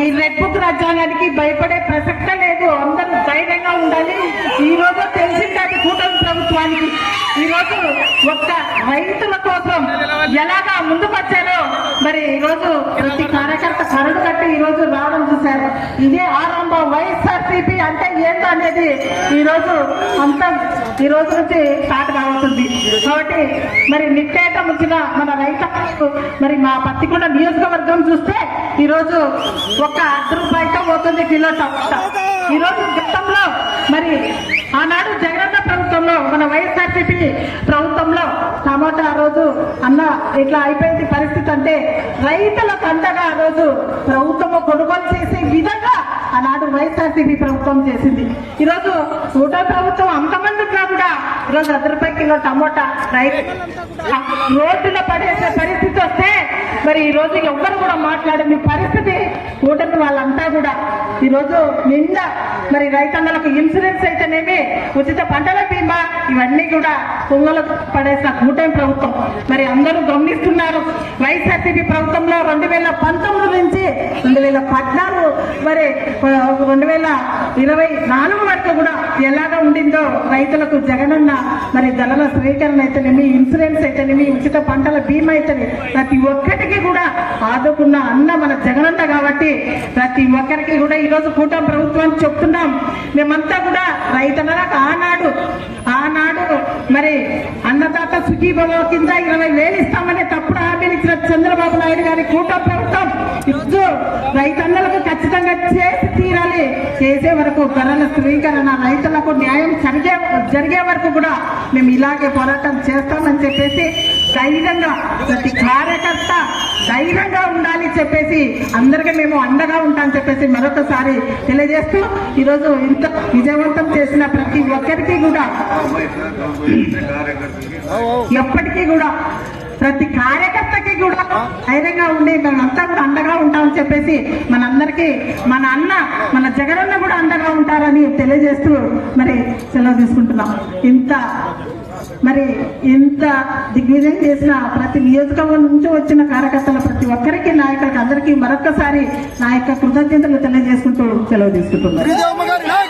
ఈ రెడ్ రాజ్యాంగానికి భయపడే ప్రసక్తే లేదు. అందరూ ధైర్యంగా ఉండాలి. ఈ రోజు తెలిసింది అది కూటమి ప్రభుత్వానికి. ఈ రోజు ఒక్క రైతుల కోసం ఎలాగా ముందుకొచ్చారో మరి ఈ రోజు ప్రతి కార్యకర్త కరడు కట్టి ఈ రోజు చూశారు. ఇదే ఆరంభం వైఎస్ఆర్సీపీ అంటే ఏంటో అనేది ఈరోజు రోజు అంతా ఈ రోజు నుంచి స్టార్ట్ కావుతుంది కాబట్టి మరి నిట్టేట ముంచిన మన రైతు మరి మా పత్తికొండ నియోజకవర్గం చూస్తే ఈరోజు ఒక అర్ధ రూపాయితో పోతుంది కిలో టమాటా ఈ రోజు గతంలో మరి ఆనాడు జగనన్న ప్రభుత్వంలో మన వైఎస్ఆర్సీపీ ప్రభుత్వంలో టమాటా ఆ రోజు అన్న ఇట్లా అయిపోయింది పరిస్థితి అంటే రైతులకు అండగా ఆ రోజు ప్రభుత్వము కొనుగోలు చేసి ఆనాడు ప్రభుత్వం చేసింది. ఈరోజు కూటమి ప్రభుత్వం అంతమంది ఉన్నా కూడా. ఈరోజు వంద రూపాయల కిలో టమోటా రైతు రోడ్డులో పడేసే పరిస్థితి వస్తే మరి ఈ రోజు ఎవ్వరు కూడా మాట్లాడని పరిస్థితి కూటమి వాళ్ళంతా కూడా. ఈ రోజు నిండా మరి రైతన్నలకు ఇన్సూరెన్స్ అయితేనేమి ఉచిత పంటల బీమా ఇవన్నీ కూడా పొంగలు పడేసిన కూటమి ప్రభుత్వం. మరి అందరూ గమనిస్తున్నారు. వైఎస్ఆర్సీపీ ప్రభుత్వంలో రెండు వేల పంతొమ్మిది నుంచి రెండు వేల పద్నాలుగు మరి రెండు వేల ఇరవై నాలుగు వరకు కూడా ఎలాగా ఉండిందో రైతులకు జగనన్న మరి ధరల స్వీకరణ అయితేనేమి ఇన్సూరెన్స్ అయితేనేమి ఉచిత పంటల బీమా అయితేనే ప్రతి ఒక్కటికి కూడా ఆదుకున్న అన్న మన జగనన్న కాబట్టి ప్రతి ఒక్కరికి కూడా ఈరోజు కూటమి ప్రభుత్వానికి చెప్తున్నాం. మేమంతా కూడా రైతన్నలకు ఆనాడు ఆనాడు మరి అన్నదాత సుఖీభవ కింద ఇరవై వేలు ఇస్తామనే తప్పుడు ఇచ్చిన చంద్రబాబు నాయుడు గారి కూటమి ప్రభుత్వం ఈరోజు రైతన్నలకు ఖచ్చితంగా చేసి తీరాలి. చేసే వరకు ధరల స్వీకరణ రైతులకు న్యాయం జరిగే జరిగే వరకు కూడా మేము ఇలాగే పోరాటం చేస్తామని చెప్పేసి ధైర్యంగా ప్రతి కార్యకర్త ధైర్యంగా ఉండాలి చెప్పేసి అందరికీ మేము అండగా ఉంటామని చెప్పేసి మరొకసారి తెలియజేస్తూ ఈరోజు ఇంత విజయవంతం చేసిన ప్రతి ఒక్కరికి కూడా ఎప్పటికీ కూడా ప్రతి కార్యకర్తకి కూడా ధైర్యంగా ఉండి మేమంతా కూడా అండగా ఉంటామని చెప్పేసి మనందరికీ మన అన్న మన జగనన్న కూడా అండగా ఉంటారని తెలియజేస్తూ మరి సెలవు తీసుకుంటున్నాం. ఇంత మరి ఇంత దిగ్విజయం చేసిన ప్రతి నియోజకవర్గం నుంచి వచ్చిన కార్యకర్తల ప్రతి ఒక్కరికి నాయకులకి అందరికీ మరొక్కసారి నా యొక్క కృతజ్ఞతలు తెలియజేసుకుంటూ సెలవు గారు